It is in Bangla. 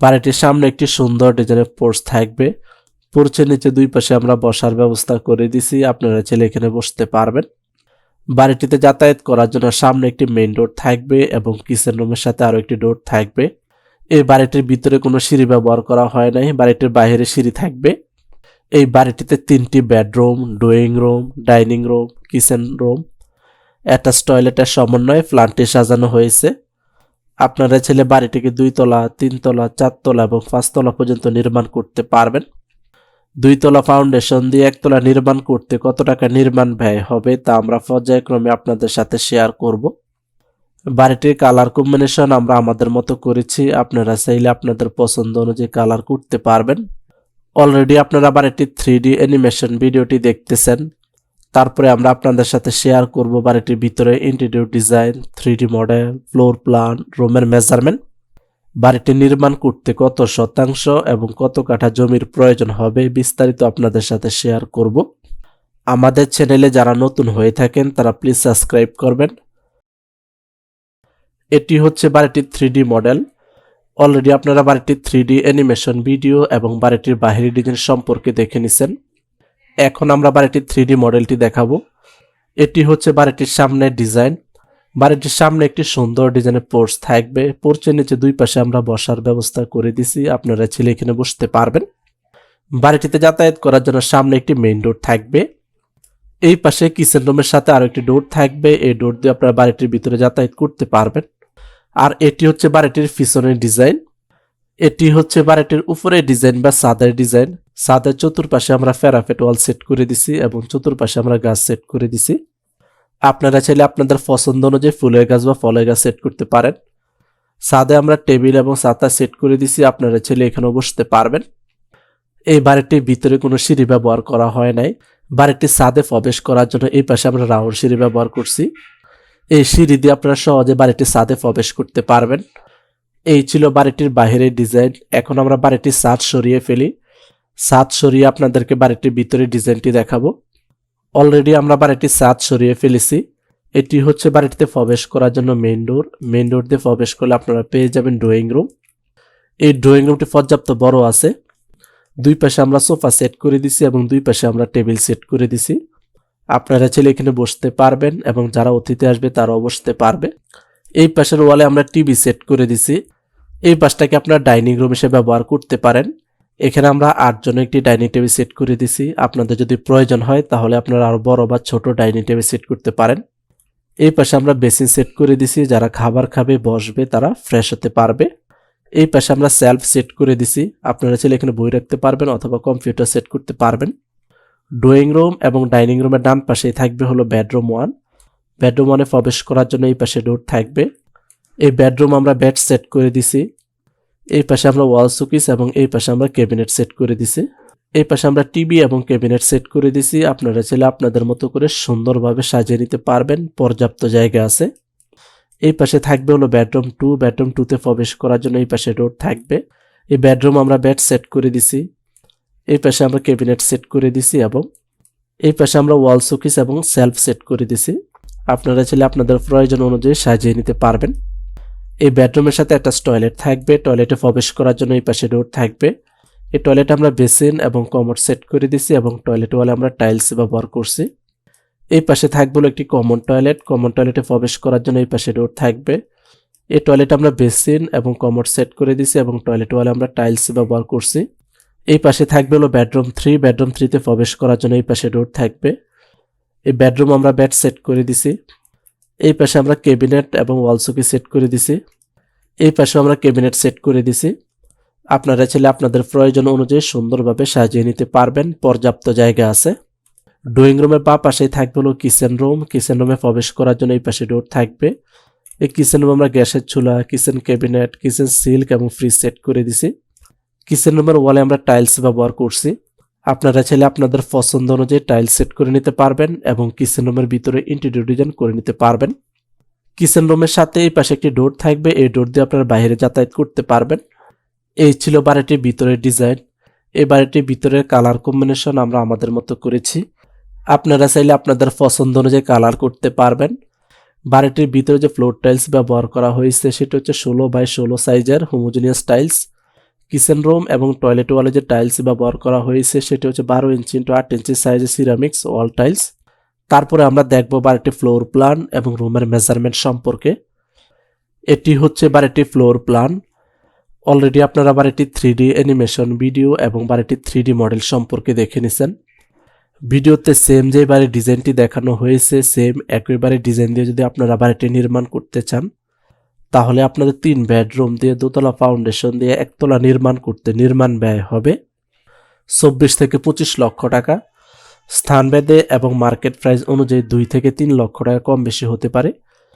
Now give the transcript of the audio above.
বাড়িটির সামনে একটি সুন্দর ডিজাইনের পোর্চ থাকবে। পোর্চের নিচে দুই পাশে আমরা বসার ব্যবস্থা করে দিছি। আপনারা ছেলে এখানে বসতে পারবেন। বাড়িটিতে যাতায়াত করার জন্য সামনে একটি মেইন ডোর থাকবে এবং কিচেন রুমের সাথে আরও একটি ডোর থাকবে। এই বাড়িটির ভিতরে কোনো সিঁড়ি ব্যবহার করা হয় নাই, বাড়িটির বাইরে সিঁড়ি থাকবে। এই বাড়িটিতে তিনটি bedroom drawing room dining room kitchen room attach টয়লেটের সমন্বয়ে প্ল্যানটি সাজানো হয়েছে। আপনারা ছেলে বাড়িটিকে দুই তলা তিনতলা, চারতলা এবং পাঁচতলা পর্যন্ত নির্মাণ করতে পারবেন। দুই তলা ফাউন্ডেশন দিয়ে একতলা নির্মাণ করতে কত টাকা নির্মাণ ব্যয় হবে তা আমরা পর্যায়ক্রমে আপনাদের সাথে শেয়ার করব। বাড়িটির কালার কম্বিনেশন আমরা আমাদের মতো করেছি, আপনারা চাইলে আপনাদের পছন্দ অনুযায়ী কালার করতে পারবেন। অলরেডি আপনারা বাড়িটির থ্রি ডি অ্যানিমেশন ভিডিওটি দেখতেছেন। তারপরে আমরা আপনাদের সাথে শেয়ার করব বাড়িটির ভিতরে interior design three model floor plan রুমের মেজারমেন্ট বাড়িটি নির্মাণ করতে কত শতাংশ এবং কত কাঠা জমির প্রয়োজন হবে বিস্তারিত আপনাদের সাথে শেয়ার করব। আমাদের চ্যানেলে যারা নতুন হয়ে থাকেন, তারা প্লিজ সাবস্ক্রাইব করবেন। এটি হচ্ছে বাড়িটির থ্রি মডেল অলরেডি আপনারা বাড়িটির থ্রি অ্যানিমেশন ভিডিও এবং বাড়িটির বাহিরি ডিজাইন সম্পর্কে দেখে নিছেন। এখন আমরা বাড়িটির থ্রি মডেলটি দেখাবো। এটি হচ্ছে বাড়িটির সামনের ডিজাইন। বাড়িটির সামনে একটি সুন্দর ডিজাইনের পোর্চ থাকবে। পোর্চের নিচে দুই পাশে আমরা বসার ব্যবস্থা করে দিছি। আপনারা ছেলে এখানে বসতে পারবেন। বাড়িটিতে যাতায়াত করার জন্য সামনে একটি মেইন ডোর থাকবে। এই পাশে কিচেন রুমের সাথে আরও একটি ডোর থাকবে। এই ডোর দিয়ে আপনারা বাড়িটির ভিতরে যাতায়াত করতে পারবেন। আর এটি হচ্ছে বাড়িটির পিছনের ডিজাইন। এটি হচ্ছে বাড়িটির উপরে ডিজাইন বা সাদের ডিজাইন। সাদের চতুর্পাশে আমরা ফেরাফেট ওয়াল সেট করে দিছি এবং চতুর্পাশে আমরা গাছ সেট করে দিছি। আপনারা চাইলে আপনাদের পছন্দ অনুযায়ী ফুলের গাছ বা ফলের গাছ সেট করতে পারেন। সাদে আমরা টেবিল এবং সাতা সেট করে দিছি, আপনারা চাইলে এখানেও বসতে পারবেন। এই বাড়িটির ভিতরে কোনো সিঁড়ি ব্যবহার করা হয় নাই। বাড়িটির সাদে প্রবেশ করার জন্য এই পাশে আমরা রাউন্ড সিঁড়ি ব্যবহার করছি। এই সিঁড়ি দিয়ে আপনারা সহজে বাড়িটির সাদে প্রবেশ করতে পারবেন। এই ছিল বাড়িটির বাহিরের ডিজাইন। এখন আমরা বাড়িটির ছাদ সরিয়ে ফেলি। ছাদ সরিয়ে আপনাদেরকে বাড়িটির ভিতরে ডিজাইনটি দেখাবো। অলরেডি আমরা বাড়িটির ছাদ সরিয়ে ফেলেছি। এটি হচ্ছে বাড়িটিতে প্রবেশ করার জন্য মেইন ডোর মেইন ডোর দিয়ে প্রবেশ করলে আপনারা পেয়ে যাবেন ড্রয়িং রুম এই ড্রয়িং রুমটি পর্যাপ্ত বড় আছে। দুই পাশে আমরা সোফা সেট করে দিছি এবং দুই পাশে আমরা টেবিল সেট করে দিছি। আপনারা ছেলে এখানে বসতে পারবেন এবং যারা অতিথি আসবে তারাও বসতে পারবে। এই পাশের ওয়ালে আমরা টিভি সেট করে দিছি। এই পাশটাকে আপনার ডাইনিং রুম হিসেবে ব্যবহার করতে পারেন। এখানে আমরা আটজন একটি ডাইনিং টেবিল সেট করে দিছি। আপনাদের যদি প্রয়োজন হয়, তাহলে আপনারা আরও বড় বা ছোট ডাইনিং টেবিল সেট করতে পারেন। এই পাশে আমরা বেসিন সেট করে দিছি। যারা খাবার খাবে, বসবে, তারা ফ্রেশ হতে পারবে। এই পাশে আমরা সেলফ সেট করে দিছি। আপনারা চাইলে এখানে বই রাখতে পারবেন অথবা কম্পিউটার সেট করতে পারবেন। ড্রয়িং রুম এবং ডাইনিং রুমের ডান পাশেই থাকবে হলো বেডরুম ওয়ান। বেডরুম ওয়ানে প্রবেশ করার জন্য এই পাশে ডোর থাকবে। এই বেডরুম আমরা বেড সেট করে দিছি। এই পাশে আমরা ওয়াল সুকিস এবং এই পাশে আমরা ক্যাবিনেট সেট করে দিছি। এই পাশে আমরা টিভি এবং ক্যাবিনেট সেট করে দিছি। আপনারা চাইলে আপনাদের মতো করে সুন্দরভাবে সাজিয়ে নিতে পারবেন। পর্যাপ্ত জায়গা আছে। এই পাশে থাকবে হলো বেডরুম টু বেডরুম টুতে প্রবেশ করার জন্য এই পাশে ডোর থাকবে। এই বেডরুম আমরা বেড সেট করে দিছি। এই পাশে আমরা ক্যাবিনেট সেট করে দিছি এবং এই পাশে আমরা ওয়াল সুকিস এবং সেলফ সেট করে দিছি। আপনারা চাইলে আপনাদের প্রয়োজন অনুযায়ী সাজিয়ে নিতে পারবেন। এই বেডরুমের সাথে একটা টয়লেট থাকবে। টয়লেটে প্রবেশ করার জন্য এই পাশে ডোর থাকবে। এই টয়লেটে আমরা বেসিন এবং কমোড সেট করে দিছি এবং টয়লেট ওয়ালে আমরা টাইলস ব্যবহার করছি। এই পাশে থাকবে একটি কমন টয়লেট কমন টয়লেটে প্রবেশ করার জন্য এই পাশে ডোর থাকবে। এই টয়লেটে আমরা বেসিন এবং কমোড সেট করে দিছি এবং টয়লেট ওয়ালে আমরা টাইলস ব্যবহার করছি। এই পাশে থাকবে হলো বেডরুম থ্রি বেডরুম থ্রিতে প্রবেশ করার জন্য এই পাশে ডোর থাকবে। এই বেডরুম আমরা বেড সেট করে দিছি এই পাশে আমরা ক্যাবিনেট এবং ওয়ালসুকি সেট করে দিছি। এই পাশে আমরা ক্যাবিনেট সেট করে দিছি। আপনারা চাইলে আপনাদের প্রয়োজন অনুযায়ী সুন্দরভাবে সাজিয়ে নিতে পারবেন। পর্যাপ্ত জায়গা আছে। ড্রয়িং রুমের বা পাশেই থাকবে হলো কিচেন রুম। কিচেন রুমে প্রবেশ করার জন্য এই পাশে ডোর থাকবে। এই কিচেন রুম আমরা গ্যাসের চুলা, কিচেন ক্যাবিনেট, কিচেন সিল্ক এবং ফ্রিজ সেট করে দিছি। কিচেন রুমের ওয়ালে আমরা টাইলস ব্যবহার করছি। আপনারা চাইলে আপনাদের পছন্দ অনুযায়ী টাইলস সেট করে নিতে পারবেন এবং কিচেন রুমের ভিতরে ইন্টেরিয়র ডিজাইন করে নিতে পারবেন। কিচেন রুমের সাথে এই পাশে একটি ডোর থাকবে। এই ডোর দিয়ে আপনারা বাইরে যাতায়াত করতে পারবেন। এই ছিল বাড়িটির ভিতরের ডিজাইন এই বাড়িটির ভিতরের কালার কম্বিনেশন আমরা আমাদের মতো করেছি। আপনারা চাইলে আপনাদের পছন্দ অনুযায়ী কালার করতে পারবেন। বাড়িটির ভিতরে যে ফ্লোর টাইলস ব্যবহার করা হয়েছে, সেটা হচ্ছে ষোলো বাই ষোলো সাইজের হোমোজিনিয়াস টাইলস কিচেন রুম এবং টয়লেট ওয়ালে যে টাইলস ব্যবহার করা হয়েছে, সেটি হচ্ছে বারো ইঞ্চি ইন্টু আট ইঞ্চি সাইজের সিরামিক্স ওয়াল টাইলস তারপরে আমরা দেখব বাড়িটির ফ্লোর প্ল্যান এবং রুমের মেজারমেন্ট সম্পর্কে। এটি হচ্ছে বাড়িটির ফ্লোর প্ল্যান অলরেডি আপনারা বাড়িটির থ্রি ডি অ্যানিমেশন ভিডিও এবং বাড়িটির থ্রি ডি মডেল সম্পর্কে দেখে নিছেন। ভিডিওতে সেম যে বাড়ির ডিজাইনটি দেখানো হয়েছে সেম একই ডিজাইন দিয়ে যদি আপনারা বাড়িটি নির্মাণ করতে চান তাহলে আপনাদের তিন বেডরুম দিয়ে দোতলা ফাউন্ডেশন দিয়ে একতলা নির্মাণ করতে নির্মাণ ব্যয় হবে চব্বিশ থেকে পঁচিশ লক্ষ টাকা। স্থানভেদে এবং মার্কেট প্রাইস অনুযায়ী দুই থেকে তিন লক্ষ টাকা কম বেশি হতে পারে।